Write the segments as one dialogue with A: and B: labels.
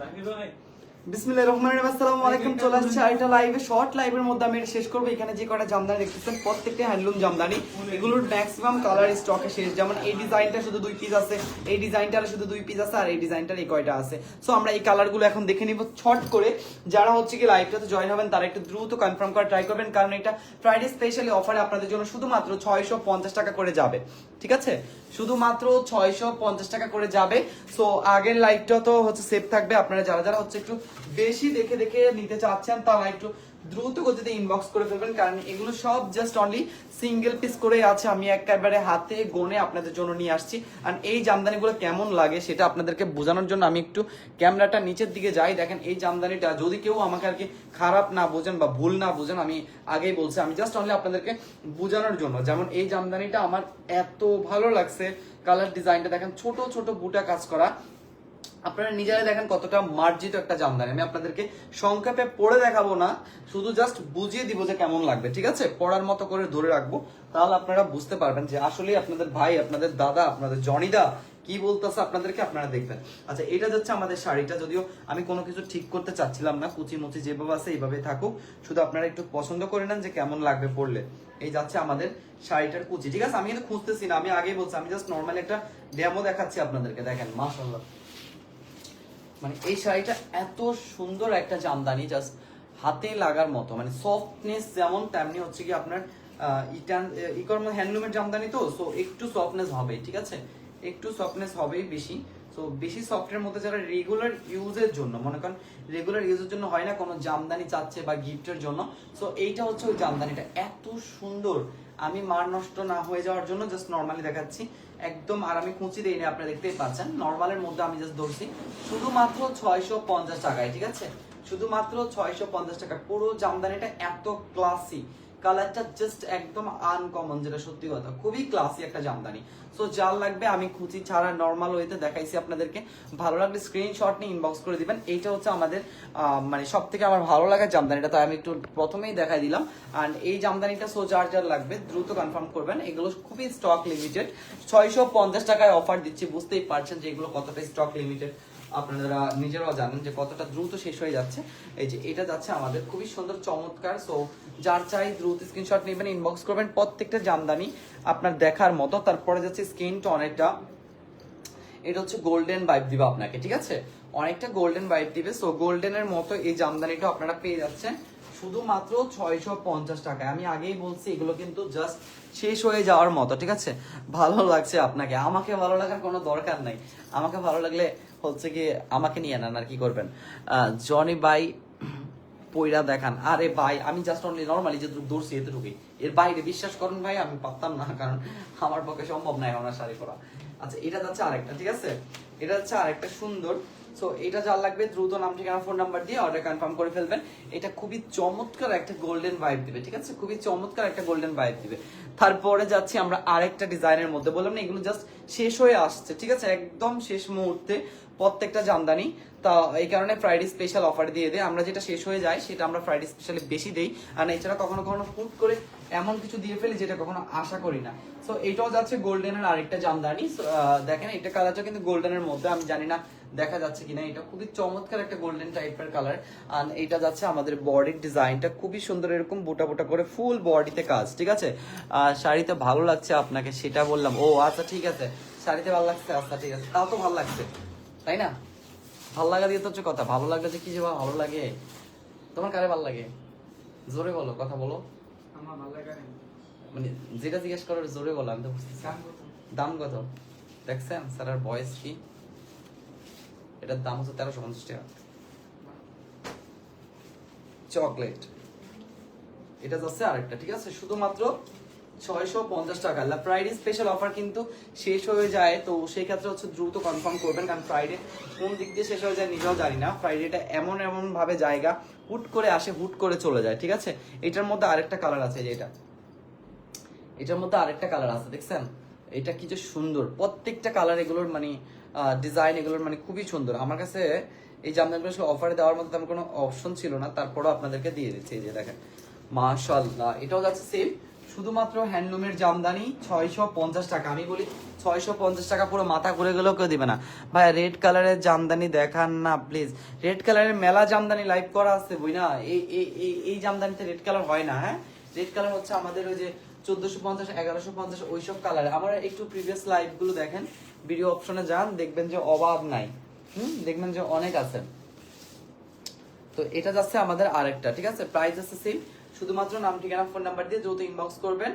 A: Dạ, Như vậy. আলাইকুম, চলে আরেকটা লাইভে শর্ট মধ্যে আমি শেষ করব। এখানে যে প্রত্যেকটা হ্যান্ডলুম জামদানি। এগুলোর ম্যাক্সিমাম শেষ। যেমন এই ডিজাইনটা শুধু দুই পিস আছে, এই শুধু দুই পিস আছে, আর এই এই কয়টা আছে। আমরা এই কালারগুলো এখন দেখে নিব ছট করে। যারা হচ্ছে কি লাইভটাতে জয়েন হবেন, তারা একটু দ্রুত কনফার্ম করা ট্রাই করবেন, কারণ এটা ফ্রাইডে স্পেশালি অফারে আপনাদের জন্য শুধুমাত্র ছয়শো পঞ্চাশ টাকা করে যাবে। ঠিক আছে? শুধুমাত্র ছয়শো পঞ্চাশ টাকা করে যাবে। সো আগের লাইভটা তো হচ্ছে সেভ থাকবে। আপনারা যারা যারা হচ্ছে একটু বেশি দেখে দেখে নিতে চাচ্ছেন, তারা একটু দ্রুত গতিতে ইনবক্স করে ফেলবেন, কারণ এগুলো সব জাস্ট অনলি সিঙ্গেল পিস করে আছে। আমি একেবারে হাতে গনে আপনাদের জন্য নিয়ে আসছি। আর এই জামদানিগুলো কেমন লাগে সেটা আপনাদেরকে বোঝানোর জন্য আমি একটু ক্যামেরাটা নিচের দিকে যাই। দেখেন এই জামদানিটা, যদি কেউ আমাকে আর কি খারাপ না বোঝেন বা ভুল না বোঝেন, আমি আগেই বলছি, আমি জাস্ট অনলি আপনাদেরকে বোঝানোর জন্য। যেমন এই জামদানিটা আমার এত ভালো লাগছে কালার ডিজাইনটা দেখেন ছোট ছোট বুটা কাজ করা। আপনারা নিজেরা দেখেন কতটা মার্জিত একটা জামদানি। আমি আপনাদেরকে সংক্ষেপে পড়ে দেখাবো না, শুধু জাস্ট বুঝিয়ে দিব যে কেমন লাগবে, ঠিক আছে? পড়ার মতো করে ধরে রাখব, তাহলে আপনারা বুঝতে পারবেন যে আসলে আপনাদের ভাই, আপনাদের দাদা, আপনাদের জনিদা কি বলতেছে আপনাদেরকে আপনারা দেখবেন। আচ্ছা এটা যাচ্ছে আমাদের শাড়িটা, যদিও আমি কোনো কিছু ঠিক করতে চাচ্ছিলাম না কুচি মুচি যেভাবে আছে এইভাবে থাকুক, শুধু আপনারা একটু পছন্দ করে নেন যে কেমন লাগবে পরলে। এই যাচ্ছে আমাদের শাড়িটার কুচি, ঠিক আছে? আমি কিন্তু খুঁজতেছি না, আমি আগেই বলছি, আমি জাস্ট নর্মালি একটা ডেমো দেখাচ্ছি আপনাদেরকে, দেখেন মাশাল্লাহ মানে এই শাড়িটা এত সুন্দর একটা জামদানি জাস্ট হাতে লাগার মতো মানে সফটনেস যেমন তেমনি হচ্ছে কি আপনার ইটান ইকর হ্যান্ডলুমের জামদানি তো সো একটু সফটনেস হবে, ঠিক আছে? একটু সফটনেস হবেই বেশি। সো বেশি সফটের মধ্যে যারা রেগুলার ইউজের জন্য, মনে করেন রেগুলার ইউজের জন্য হয় না, কোনো জামদানি চাচ্ছে বা গিফটের জন্য সো এইটা হচ্ছে ওই জামদানিটা। এত সুন্দর। আমি মার নষ্ট না হয়ে যাওয়ার জন্য জাস্ট নর্মালি দেখাচ্ছি। একদম আর আমি কুচি দিইনি আপনারা দেখতেই পাচ্ছেন। নর্মালের মধ্যে আমি জাস্ট ধরছি। শুধুমাত্র ছয়শো পঞ্চাশ টাকায়, ঠিক আছে? শুধুমাত্র ছয়শো পঞ্চাশ টাকা। পুরো জামদানিটা এত ক্লাসি কালারটা জাস্ট একদম আনকমন যেটা সত্যি কথা, খুবই ক্লাসি একটা জামদানি। সো যার লাগবে আমি খুচি ছাড়া নর্মাল ওয়েতে দেখাইছি আপনাদেরকে। ভালো লাগলে স্ক্রিনশট নিয়ে ইনবক্স করে দিবেন। এইটা হচ্ছে আমাদের মানে সব থেকে আমার ভালো লাগার জামদানিটা, তাই আমি একটু প্রথমেই দেখাই দিলাম। আর এই জামদানিটা সো যার যার লাগবে, দ্রুত কনফার্ম করবেন। এগুলো খুবই স্টক লিমিটেড ছয়শো পঞ্চাশ টাকায় অফার দিচ্ছি, বুঝতেই পারছেন যে এগুলো কতটা স্টক লিমিটেড আপনারা নিজেরাও জানেন যে কতটা দ্রুত শেষ হয়ে যাচ্ছে। এই যে এটা যাচ্ছে আমাদের খুবই সুন্দর, চমৎকার। সো যার চাই দ্রুত স্ক্রিনশট নেবেন ইনবক্স করবেন প্রত্যেকটা জামদানি আপনার দেখার মতো। তারপরে যাচ্ছে স্কিন টনেরটা এটা। হচ্ছে গোল্ডেন ভাইব দিবে আপনাকে, ঠিক আছে? অনেকটা গোল্ডেন ভাইব দিবে। সো গোল্ডেনের মতো এই জামদানিটা আপনারা পেয়ে যাচ্ছেন। শুধুমাত্র ছয়শো পঞ্চাশ টাকায়। আমি আগেই বলছি, এগুলো কিন্তু জাস্ট শেষ হয়ে যাওয়ার মতো, ঠিক আছে? ভালো লাগছে আপনাকে। আমাকে ভালো লাগার কোনো দরকার নাই। আমাকে ভালো লাগলে হচ্ছে কি আমাকে নিয়ে নেন আর কি করবেন। জনি বাই পইরা দেখান। আরে ভাই, আমি জাস্ট অনলি নর্মালি যে দৌড়ছি এতটুকুই। এর বাইরে বিশ্বাস করেন ভাই, আমি পারতাম না, কারণ আমার পক্ষে সম্ভব নাই আমার শাড়ি পরা। আচ্ছা এটা যাচ্ছে আরেকটা, ঠিক আছে? এটা যাচ্ছে আরেকটা সুন্দর সো এটা যার লাগবে, দ্রুত নাম, ঠিকানা ফোন নাম্বার দিয়ে অর্ডার কনফার্ম করে ফেলবেন। এটা খুবই চমৎকার একটা গোল্ডেন ভাইব দিবে, ঠিক আছে? খুবই চমৎকার একটা গোল্ডেন ভাইব দিবে। তারপরে যাচ্ছি আমরা আরেকটা ডিজাইনের মধ্যে। বললাম না, এগুলো জাস্ট শেষ হয়ে আসছে, ঠিক আছে? একদম শেষ মুহূর্তে, প্রত্যেকটা জামদানি। তা, এই কারণে ফ্রাইডে স্পেশাল অফার দিয়ে দেয়। আমরা যেটা শেষ হয়ে যায়, সেটা আমরা ফ্রাইডে স্পেশালি বেশি দেই। আর এছাড়া কখনো কখনো ফুট করে এমন কিছু দিয়ে ফেলি, যেটা কখনো আশা করি না। সো এটাও যাচ্ছে গোল্ডেনের আরেকটা জামদানি। দেখেন, এটা কালারটা কিন্তু গোল্ডেনের মধ্যে। আমি জানি না দেখা যাচ্ছে কিনা এটা খুবই চমৎকার একটা গোল্ডেন টাইপের কালার আর এটা যাচ্ছে আমাদের বডির ডিজাইনটা খুবই সুন্দর এরকম বোটা বোটা করে ফুল বডিতে কাজ ঠিক আছে? আর শাড়িতে ভালো লাগছে আপনাকে সেটা বললাম। ও আচ্ছা ঠিক আছে। শাড়িতে ভালো লাগছে? আচ্ছা ঠিক আছে। তাও তো ভালো লাগছে তাই না? ভালো লাগা দিয়ে তো হচ্ছে কথা। ভালো লাগলে যে কি যে ভালো লাগে। তোমার কারে ভালো লাগে? জোরে বলো কথা বলো।
B: আমার ভালো লাগে
A: মানে যেটা জিজ্ঞেস করার জোরে বলো আমি তো বুঝতেছি
B: দাম কত?
A: দাম কত? দেখছেন? স্যার আর বয়স কি? এটার দাম হচ্ছে তেরোশো পঞ্চাশ টাকা। চকলেট। এটা যাচ্ছে আরেকটা, ঠিক আছে? শুধুমাত্র ছয়শো পঞ্চাশ টাকা। ফ্রাইডে স্পেশাল অফার কিন্তু শেষ হয়ে যায়, তো সেই ক্ষেত্রে হচ্ছে দ্রুত কনফার্ম করবেন, কারণ ফ্রাইডে কোন দিক দিয়ে শেষ হয়ে যায় নিজেও জানি না। ফ্রাইডেটা এমন এমন ভাবে জায়গা, হুট করে আসে, হুট করে চলে যায়, ঠিক আছে? এটার মধ্যে আরেকটা কালার আছে যেটা এটার মধ্যে আরেকটা কালার আছে, দেখছেন? এটা কি যে সুন্দর। প্রত্যেকটা কালার এগুলোর মানে ডিজাইন এগুলোর মানে খুবই সুন্দর। আমার কাছে এই জামদানিগুলো অফারে দেওয়ার মতো তেমন কোনো অপশন ছিল না, তারপরও আপনাদেরকে দিয়ে দিচ্ছি এই যে দেখেন। মাশাল্লাহ এটাও যাচ্ছে সেম শুধুমাত্র হ্যান্ডলুমের জামদানি ছয়শো পঞ্চাশ টাকা। আমি বলি ছয়শো পঞ্চাশ টাকা পুরো মাথা ঘুরে গেলেও কেউ দিবে না। ভাই রেড কালারের জামদানি দেখান না প্লিজ রেড কালারের মেলা জামদানি লাইভ করা আছে বই না এই এই এই জামদানিতে রেড কালার হয় না হ্যাঁ? রেড কালার হচ্ছে আমাদের ওই যে চোদ্দশো পঞ্চাশ, এগারোশো পঞ্চাশ, ওইসব কালার আমার একটু প্রিভিয়াস লাইভগুলো দেখেন। ভিডিও অপশনে যান, দেখবেন যে অভাব নাই। হুম? দেখবেন যে অনেক আছে। তো এটা যাচ্ছে আমাদের আরেকটা, ঠিক আছে? প্রাইস আছে সেম শুধুমাত্র নাম, ঠিকানা ফোন নাম্বার দিয়ে যত ইনবক্স করবেন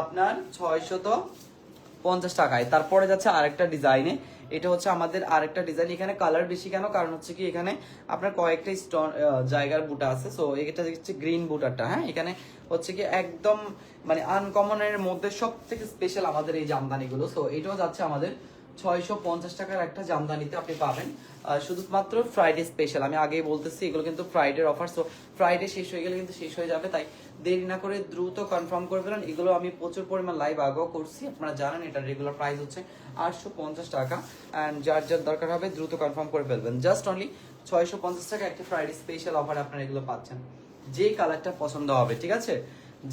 A: আপনার ছয়শত পঞ্চাশ টাকায়। তারপরে যাচ্ছে আরেকটা ডিজাইনে এটা হচ্ছে আমাদের আরেকটা ডিজাইন এখানে কালার বেশি কেন? কারণ হচ্ছে কি, এখানে আপনার কয়েকটা স্টোন জায়গার বুটা আছে। সো এটা হচ্ছে গ্রিন বুটারটা হ্যাঁ? এখানে হচ্ছে কি একদম মানে আনকমনের মধ্যে সব থেকে স্পেশাল আমাদের এই জামদানিগুলো। সো এটাও যাচ্ছে আমাদের ছয়শো পঞ্চাশ টাকার একটা জামদানিতে আপনি পাবেন। শুধুমাত্র ফ্রাইডে স্পেশাল আমি আগেই বলতেছি, এগুলো কিন্তু ফ্রাইডের অফার সো ফ্রাইডে শেষ হয়ে গেলে কিন্তু শেষ হয়ে যাবে, তাই দেরি না করে দ্রুত কনফার্ম করে ফেলেন। এগুলো আমি প্রচুর পরিমাণ লাইভ আগেও করছি, আপনারা জানেন এটা রেগুলার প্রাইস হচ্ছে আটশো পঞ্চাশ টাকা অ্যান্ড যার যার দরকার হবে দ্রুত কনফার্ম করে ফেলবেন। জাস্ট অনলি ছয়শো পঞ্চাশ টাকা একটা ফ্রাইডে স্পেশাল অফার আপনারা এগুলো পাচ্ছেন। যে কালারটা পছন্দ হবে, ঠিক আছে?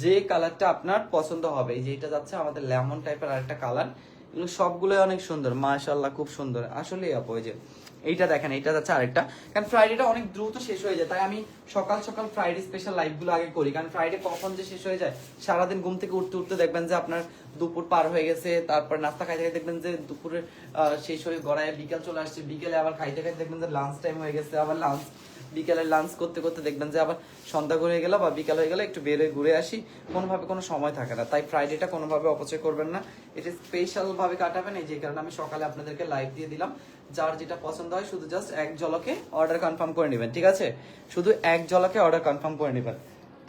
A: যে কালারটা আপনার পছন্দ হবে, এই যে এটা যাচ্ছে আমাদের লেমন টাইপের আরেকটা কালার এগুলো সবগুলোই অনেক সুন্দর মাশাল্লাহ খুব সুন্দর। আসলে আপু, ওই যে এইটা দেখেন, এইটা যাচ্ছে আরেকটা। কারণ ফ্রাইডেটা অনেক দ্রুত শেষ হয়ে যায়, তাই আমি সকাল সকাল ফ্রাইডে স্পেশাল লাইভগুলো আগে করি। কারণ ফ্রাইডে কখন যে শেষ হয়ে যায়, সারাদিন ঘুম থেকে উঠতে উঠতে দেখবেন যে আপনার দুপুর পার হয়ে গেছে, তারপর নাস্তা খাইতে খাইতে দেখবেন যে দুপুরে শেষ হয়ে গড়ায় বিকাল চলে আসছে। বিকেলে আবার খাইতে খাইতে দেখবেন যে লাঞ্চ টাইম হয়ে গেছে, আবার লাঞ্চ বিকালে লাঞ্চ করতে করতে দেখবেন যে আবার সন্ধ্যা ঘুরে গেল বা বিকাল হয়ে গেলে, একটু বেরোয় ঘুরে আসি। কোনোভাবে কোনো সময় থাকে না, তাই ফ্রাইডেটা কোনোভাবে অপচয় করবেন না। এটা স্পেশালভাবে কাটাবেন, এই যে কারণে আমি সকালে আপনাদেরকে লাইভ দিয়ে দিলাম। যার যেটা পছন্দ হয় শুধু জাস্ট এক জলকে অর্ডার কনফার্ম করে নেবেন, ঠিক আছে? শুধু এক জলকে অর্ডার কনফার্ম করে নেবেন।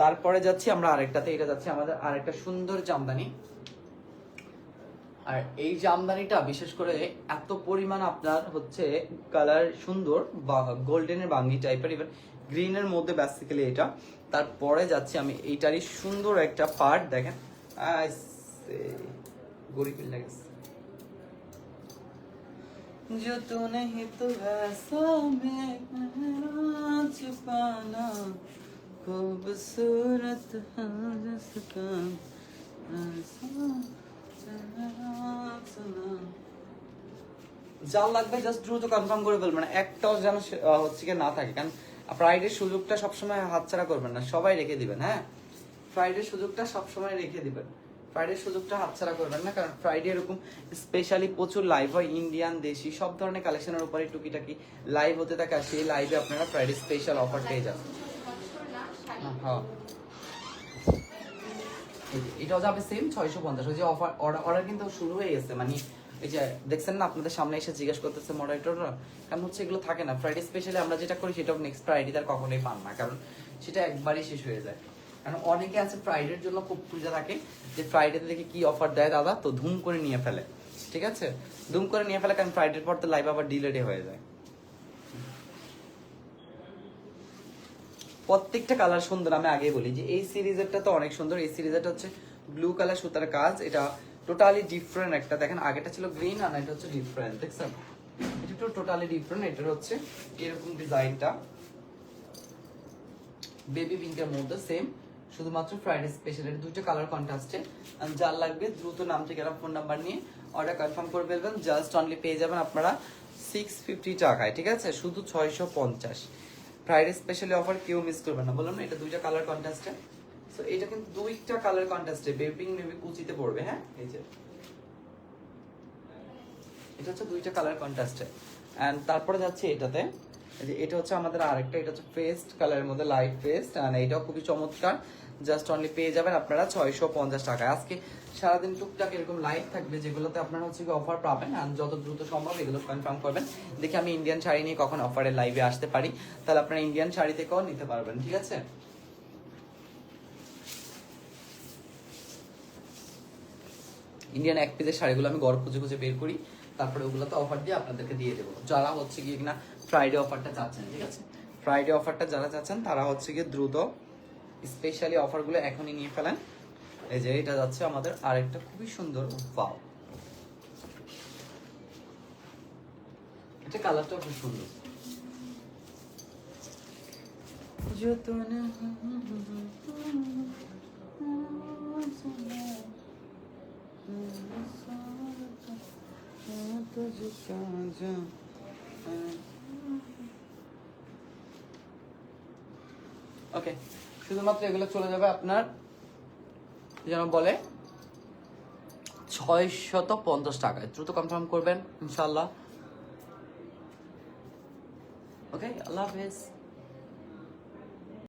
A: তারপরে যাচ্ছি আমরা আরেকটাতে, এটা যাচ্ছে আমাদের আরেকটা সুন্দর জামদানি। আর এই জামদানিটা বিশেষ করে এত পরিমাণ আপনার হচ্ছে কালার সুন্দর বা গোল্ডেনের বাঙ্গি টাইপের ইভেন গ্রিনের মধ্যে বেসিক্যালি এটা তারপরে যাচ্ছি আমি এইটারই সুন্দর একটা পার্ট দেখেন গরিব লাগেছে जो तू नहीं तो ऐसा मैं कहना छुपाना खूबसूरत যা লাগবে জাস্ট দ্রুত কনফার্ম করে ফেলবেন। একটাও যেন হচ্ছে কি না থাকে। কারণ ফ্রাইডের সুযোগটা সবসময় হাতছাড়া করবেন না সবাই রেখে দিবেন হ্যাঁ? ফ্রাইডের সুযোগটা সবসময় রেখে দিবেন। ফ্রাইডের সুযোগটা হাতছাড়া করবেন না কারণ ফ্রাইডে এরকম স্পেশালি প্রচুর লাইভ হয় ইন্ডিয়ান দেশি সব ধরনের কালেকশনের উপরে টুকিটাকি লাইভ হতে থাকে। সেই লাইভে আপনারা ফ্রাইডে স্পেশাল অফার পেয়ে যাবেন। হ্যাঁ। এটাও যাবে সেম ছয়শো পঞ্চাশ। ওই যে অফার অর্ডার কিন্তু শুরু হয়ে গেছে। মানে এই যে দেখছেন না, আপনাদের সামনে এসে জিজ্ঞেস করতেছে মডারেটররা কারণ হচ্ছে এগুলো থাকে না ফ্রাইডে স্পেশালি আমরা যেটা করি সেটাও নেক্সট ফ্রাইডে তার কখনোই পান না। কারণ সেটা একবারই শেষ হয়ে যায়। কারণ অনেকে আছে ফ্রাইডের জন্য খুব পূজা থাকে যে ফ্রাইডেতে দেখে কি অফার দেয় দাদা, তো ধুম করে নিয়ে ফেলে। ঠিক আছে? ধুম করে নিয়ে ফেলে, কারণ ফ্রাইডের পর তো লাইভ আবার ডিলেডে হয়ে যায়। প্রত্যেকটা কালার সুন্দর, আমি আগেই বলি যে এই সিরিজেরটা তো অনেক সুন্দর। এই সিরিজেরটা হচ্ছে ব্লু কালার সুতার কাজ। এটা টোটালি ডিফারেন্ট একটা। দেখেন আগেটা ছিল গ্রিন আর এটা হচ্ছে ডিফারেন্ট দেখছেন? এটা একটু টোটালি ডিফারেন্ট এটা হচ্ছে এরকম ডিজাইনটা বেবি পিঙ্কের মধ্যে সেম শুধুমাত্র ফ্রাইডে স্পেশাল এর দুটো কালার কন্ট্রাস্টে যার লাগবে দ্রুত নাম থেকে ঠিকানা ফোন নাম্বার নিয়ে অর্ডার কনফার্ম করে ফেলবেন। জাস্ট অনলি পেয়ে যাবেন আপনারা সিক্স ফিফটি টাকায়, ঠিক আছে? শুধু ছয়শো পঞ্চাশ। ফ্রাইডে স্পেশালি অফার কেউ মিস করবে না বললাম না, এটা দুইটা কালার কন্ট্রাস্টে সো এটা কিন্তু দুইটা কালার কন্ট্রাস্টে বেবি মেবি কুচিতে পড়বে হ্যাঁ? এই যে। এটা হচ্ছে দুইটা কালার কন্ট্রাস্টে এন্ড তারপরে যাচ্ছে এটাতে। এটা হচ্ছে আমাদের আরেকটা, এটা হচ্ছে পেস্ট কালারের মধ্যে লাইট পেস্ট এন্ড এটাও খুবই চমৎকার। জাস্ট অনলি পেয়ে যাবেন আপনারা ছয়শো পঞ্চাশ টাকায় আজকে সারাদিন টুকটাক এরকম লাইভ থাকবে, যেগুলোতে আপনারা হচ্ছে অফার পাবেন আর যত দ্রুত সম্ভব এগুলো কনফার্ম করবেন। দেখি আমি ইন্ডিয়ান শাড়ি নিয়ে কখন অফারের লাইভে আসতে পারি। তাহলে আপনারা ইন্ডিয়ান শাড়ি থেকেও নিতে পারবেন, ঠিক আছে? ইন্ডিয়ান এক পিসের শাড়িগুলো আমি গড় খুঁজে খুঁজে বের করি, তারপরে ওগুলোতে অফার দিয়ে আপনাদেরকে দিয়ে দেবো। যারা হচ্ছে গিয়ে কিনা ফ্রাইডে অফারটা চাচ্ছেন, ঠিক আছে? ফ্রাইডে অফারটা যারা চাচ্ছেন, তারা হচ্ছে গিয়ে দ্রুত স্পেশালি অফারগুলো এখনই নিয়ে ফেলেন। এই যে এটা যাচ্ছে আমাদের আরেকটা খুবই সুন্দর ওয়াও। এটা কালারটা খুব সুন্দর।
C: ওকে শুধুমাত্র এগুলো চলে যাবে আপনার যেন বলে
A: ছয় শত পঞ্চাশ টাকায়। দ্রুত কনফার্ম করবেন ইনশাল্লাহ ওকে আল্লাহ হাফেজ।